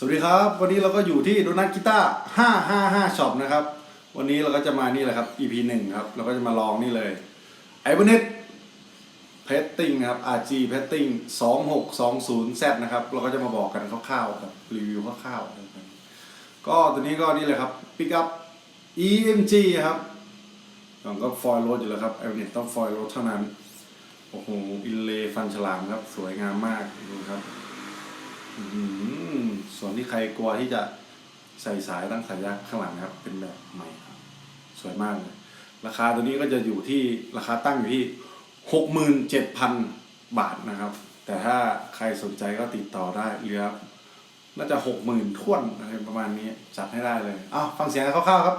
สวัสดีครับ วันนี้เราก็อยู่ที่โดนัทกีตาร์555ช็อปนะครับ วันนี้เราก็จะมานี่แหละครับ EP 1ครับ เราก็จะมาลองนี่เลย i b e r n e t p a t t i n g ครับ RG p a t t i n g 2620 Z นะครับ เราก็จะมาบอกกันคร่าวๆกับรีวิวคร่าวๆก็ตัวนี้ก็นี่เลยครับ Pick up EMG ครับต้องก็ฟอยล์โรดอยู่แล้วครับ i b e r n e t ต้องฟอยล์โรดเท่านั้น โอ้โห อินเลฟันฉลามครับ สวยงามมากดูครับอืม ส่วนที่ใครกลัวที่จะใส่สายตั้งสายยางข้างหลังนะครับ เป็นแบบใหม่ครับ สวยมากเลยราคาตัวนี้ก็จะอยู่ที่ราคาตั้งอยู่ที่หกหมื่นเจ็ดพันบาทนะครับ แต่ถ้าใครสนใจก็ติดต่อได้เหลือน่าจะหกหมื่นท่วนอะไรประมาณนี้จัดให้ได้เลยอ้าวฟังเสียงกันคร่าวๆครับ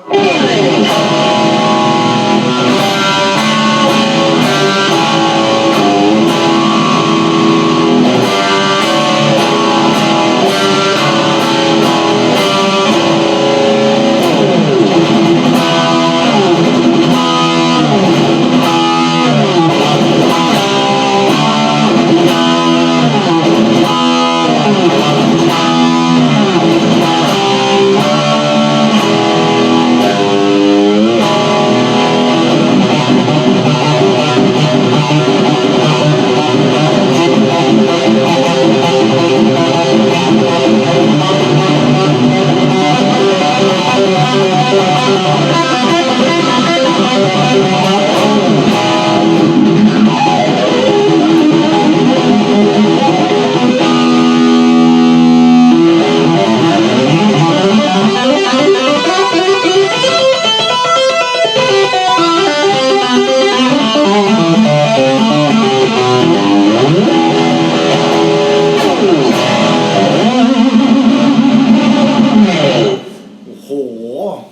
โอ้โห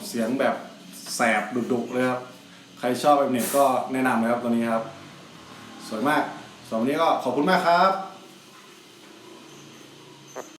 เสียงแบบแสบดุๆเลยครับ ใครชอบแบบเน็ตก็แนะนำเลยครับตัวนี้ครับ สวยมากสำหรับวันนี้ก็ขอบคุณมากครับ